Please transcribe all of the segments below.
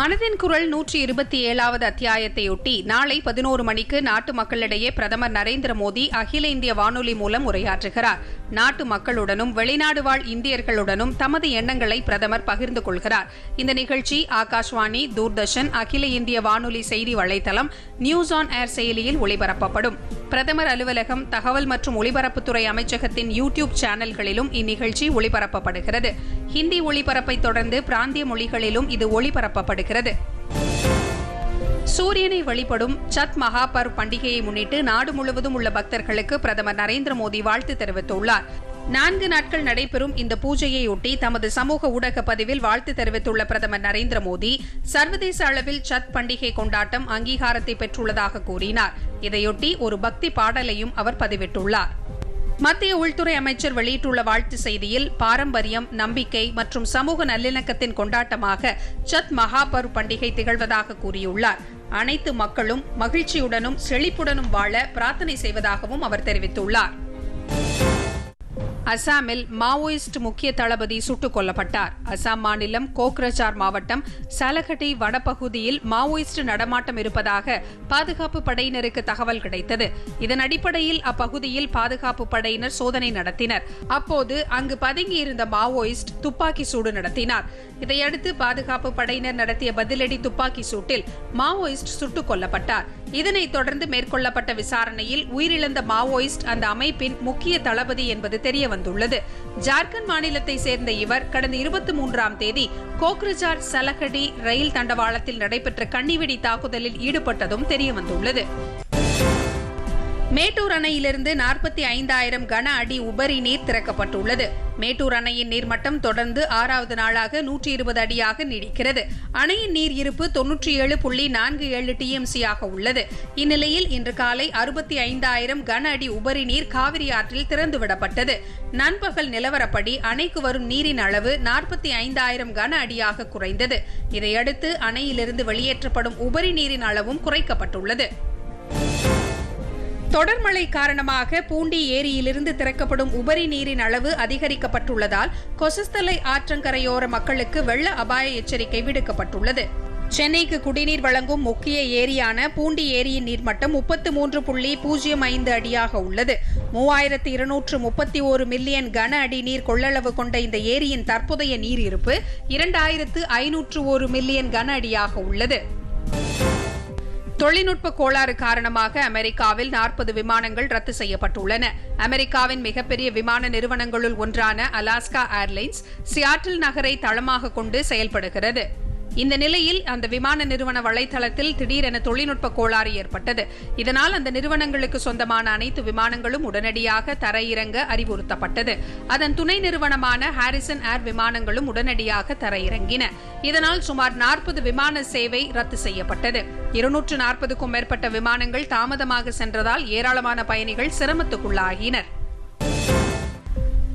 மனதின் குரல் நூற்றி இருபத்தி ஏழாவது அத்தியாயத்தையொட்டி நாளை பதினோரு மணிக்கு நாட்டு மக்களிடையே பிரதமர் நரேந்திர மோடி அகில இந்திய வானொலி மூலம் உரையாற்றுகிறார். நாட்டு மக்களுடனும் வெளிநாடு வாழ் இந்தியர்களுடனும் தமது எண்ணங்களை பிரதமர் பகிர்ந்து கொள்கிறார். இந்த நிகழ்ச்சி ஆகாஷ்வாணி தூர்தர்ஷன் அகில இந்திய வானொலி செய்தி வலைதளம் நியூஸ் ஆன் ஏர் செயலியில் ஒளிபரப்பப்படும். பிரதமர் அலுவலகம் தகவல் மற்றும் ஒலிபரப்புத்துறை அமைச்சகத்தின் யூ டியூப் சேனல்களிலும் இந்நிகழ்ச்சி ஒளிபரப்பப்படுகிறது. ஹிந்தி ஒளிபரப்பை தொடர்ந்து பிராந்திய மொழிகளிலும் இது ஒளிபரப்பப்படுகிறது. சூரியனை வழிபடும் சத் மகாபர் பண்டிகையை முன்னிட்டு நாடு முழுவதும் உள்ள பக்தர்களுக்கு பிரதமர் நரேந்திர மோடி வாழ்த்து தெரிவித்துள்ளார். நான்கு நாட்கள் நடைபெறும் இந்த பூஜையையொட்டி தமது சமூக ஊடக பதிவில் வாழ்த்து தெரிவித்துள்ள பிரதமர் நரேந்திர மோடி சர்வதேச அளவில் சத் பண்டிகை கொண்டாட்டம் அங்கீகாரத்தை பெற்றுள்ளதாக கூறினார். இதையொட்டி ஒரு பக்தி பாடலையும் அவர் பதிவிட்டுள்ளார். மத்திய உள்துறை அமைச்சர் வெளியிட்டுள்ள வாழ்த்து செய்தியில் பாரம்பரியம் நம்பிக்கை மற்றும் சமூக நல்லிணக்கத்தின் கொண்டாட்டமாக சத் மகாபர் பண்டிகை திகழ்வதாக கூறியுள்ளார். அனைத்து மக்களும் மகிழ்ச்சியுடனும் செழிப்புடனும் வாழ பிரார்த்தனை செய்வதாகவும் அவர் தெரிவித்துள்ளார். அசாமில் மாவோயிஸ்ட் முக்கிய தளபதி சுட்டுக் கொல்லப்பட்டார். அசாம் மாநிலம் கோக்ரஜார் மாவட்டம் சலகட்டி வனப்பகுதியில் மாவோயிஸ்ட் நடமாட்டம் இருப்பதாக பாதுகாப்பு படையினருக்கு தகவல் கிடைத்தது. இதன் அடிப்படையில் அப்பகுதியில் பாதுகாப்பு படையினர் சோதனை நடத்தினர். அப்போது அங்கு பதுங்கியிருந்த மாவோயிஸ்ட் துப்பாக்கி சூடு நடத்தினார். இதையடுத்து பாதுகாப்பு படையினர் நடத்திய பதிலடி துப்பாக்கி சூட்டில் மாவோயிஸ்ட் சுட்டுக் கொல்லப்பட்டார். இதனைத் தொடர்ந்து மேற்கொள்ளப்பட்ட விசாரணையில் உயிரிழந்த மாவோயிஸ்ட் அந்த அமைப்பின் முக்கிய தளபதி என்பது தெரியவந்தது. வந்துள்ளது. ஜார்க்கண்ட் மாநிலத்தை சேர்ந்த இவர் கடந்த இருபத்தி மூன்றாம் தேதி கோக்ரஜார் சலகடி ரயில் தண்டவாளத்தில் நடைபெற்ற கண்ணிவெடி தாக்குதலில் ஈடுபட்டதும் தெரியவந்துள்ளது. மேட்டூர் அணையிலிருந்து நாற்பத்தி ஐந்தாயிரம் கன அடி உபரி நீர் திறக்கப்பட்டுள்ளது. மேட்டூர் அணையின் நீர்மட்டம் தொடர்ந்து ஆறாவது நாளாக நூற்றி இருபது அடியாக நீடிக்கிறது. அணையின் நீர் இருப்பு தொன்னூற்றி ஏழு புள்ளி நான்கு ஏழு டிஎம்சியாக உள்ளது. இந்நிலையில் இன்று காலை அறுபத்தி ஐந்தாயிரம் கன அடி உபரி நீர் காவிரி ஆற்றில் திறந்துவிடப்பட்டது. நண்பகல் நிலவரப்படி அணைக்கு வரும் நீரின் அளவு நாற்பத்தி ஐந்தாயிரம் கன அடியாக குறைந்தது. இதையடுத்து அணையிலிருந்து வெளியேற்றப்படும் உபரி நீரின் அளவும் குறைக்கப்பட்டுள்ளது. தொடர் மழை காரணமாக பூண்டி ஏரியிலிருந்து திறக்கப்படும் உபரி நீரின் அளவு அதிகரிக்கப்பட்டுள்ளதால் கொசஸ்தலை ஆற்றங்கரையோர மக்களுக்கு வெள்ள அபாய எச்சரிக்கை விடுக்கப்பட்டுள்ளது. சென்னைக்கு குடிநீர் வழங்கும் முக்கிய ஏரியான பூண்டி ஏரியின் நீர்மட்டம் முப்பத்து மூன்று புள்ளி பூஜ்ஜியம் ஐந்து அடியாக உள்ளது. மூவாயிரத்து இருநூற்று முப்பத்தி ஒரு மில்லியன் கன அடி நீர் கொள்ளளவு கொண்ட இந்த ஏரியின் தற்போதைய நீர் இருப்பு இரண்டாயிரத்து ஐநூற்று ஒரு மில்லியன் கன அடியாக உள்ளது. தொழில்நுட்ப கோளாறு காரணமாக அமெரிக்காவில் நாற்பது விமானங்கள் ரத்து செய்யப்பட்டுள்ளன. அமெரிக்காவின் மிகப்பெரிய விமான நிறுவனங்களுள் ஒன்றான அலாஸ்கா ஏர்லைன்ஸ் சியாட்டில் நகரை தளமாக கொண்டு செயல்படுகிறது. இந்த நிலையில் அந்த விமான நிறுவன வலைதளத்தில் திடீரென தொழில்நுட்ப கோளாறு ஏற்பட்டது. இதனால் அந்த நிறுவனங்களுக்கு சொந்தமான அனைத்து விமானங்களும் உடனடியாக தரையிறங்க அறிவுறுத்தப்பட்டது. அதன் துணை நிறுவனமான ஹாரிசன் ஏர் விமானங்களும் உடனடியாக தரையிறங்கின. இதனால் சுமார் நாற்பது விமான சேவை ரத்து செய்யப்பட்டது. இருநூற்று நாற்பதுக்கும் மேற்பட்ட விமானங்கள் தாமதமாக சென்றதால் ஏராளமான பயணிகள் சிரமத்துக்குள்ளாகினர்.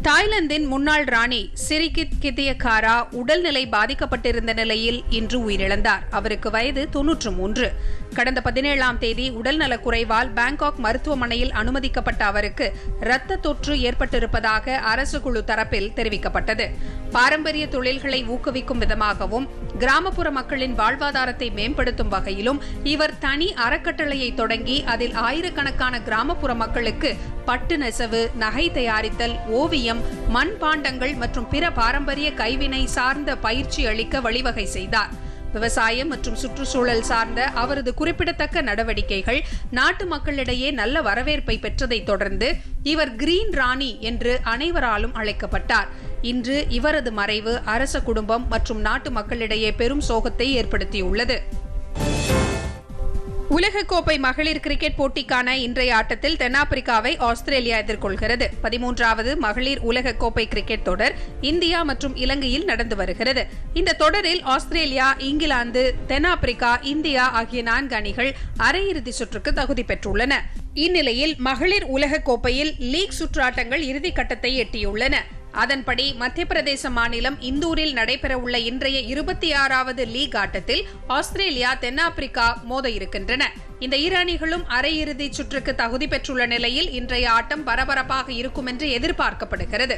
தாய்லாந்தின் முன்னாள் ராணி சிரிகித் கித்தியகாரா உடல்நிலை பாதிக்கப்பட்டிருந்த நிலையில் இன்று உயிரிழந்தார். அவருக்கு வயது தொன்னூற்று மூன்று. கடந்த பதினேழாம் தேதி உடல்நலக் குறைவால் பாங்காக் மருத்துவமனையில் அனுமதிக்கப்பட்ட அவருக்கு இரத்த தொற்று ஏற்பட்டிருப்பதாக அரசு குழு தரப்பில் தெரிவிக்கப்பட்டது. பாரம்பரிய தொழில்களை ஊக்குவிக்கும் விதமாகவும் கிராமப்புற மக்களின் வாழ்வாதாரத்தை மேம்படுத்தும் வகையிலும் இவர் தனி அறக்கட்டளையை தொடங்கி அதில் ஆயிரக்கணக்கான கிராமப்புற மக்களுக்கு பட்டு நெசவு நகை தயாரித்தல் ஓவியம் மண்பாண்டங்கள் மற்றும் பிற பாரம்பரிய கைவினை சார்ந்த பயிற்சி அளிக்க வழிவகை செய்தார். விவசாயம் மற்றும் சுற்றுச்சூழல் சார்ந்த அவரது குறிப்பிடத்தக்க நடவடிக்கைகள் நாட்டு மக்களிடையே நல்ல வரவேற்பை பெற்றதைத் தொடர்ந்து இவர் கிரீன் ராணி என்று அனைவராலும் அழைக்கப்பட்டார். இன்று இவரது மறைவு அரச குடும்பம் மற்றும் நாட்டு மக்களிடையே பெரும் சோகத்தை ஏற்படுத்தியுள்ளது. உலகக்கோப்பை மகளிர் கிரிக்கெட் போட்டிக்கான இன்றைய ஆட்டத்தில் தென்னாப்பிரிக்காவை ஆஸ்திரேலியா எதிர்கொள்கிறது. பதிமூன்றாவது மகளிர் உலகக்கோப்பை கிரிக்கெட் தொடர் இந்தியா மற்றும் இலங்கையில் நடந்து வருகிறது. இந்த தொடரில் ஆஸ்திரேலியா இங்கிலாந்து தென்னாப்பிரிக்கா இந்தியா ஆகிய நான்கு அணிகள் அரையிறுதி சுற்றுக்கு தகுதி பெற்றுள்ளன. இந்நிலையில் மகளிர் உலகக்கோப்பையில் லீக் சுற்றாட்டங்கள் இறுதிக்கட்டத்தை எட்டியுள்ளன. அதன்படி மத்திய பிரதேச மாநிலம் இந்தூரில் நடைபெறவுள்ள இன்றைய இருபத்தி ஆறாவது லீக் ஆட்டத்தில் ஆஸ்திரேலியா தென்னாப்பிரிக்கா மோத இருக்கின்றன இந்த இரு அணிகளும் அரையிறுதி சுற்றுக்கு தகுதி பெற்றுள்ள நிலையில் இன்றைய ஆட்டம் பரபரப்பாக இருக்கும் என்று எதிர்பார்க்கப்படுகிறது.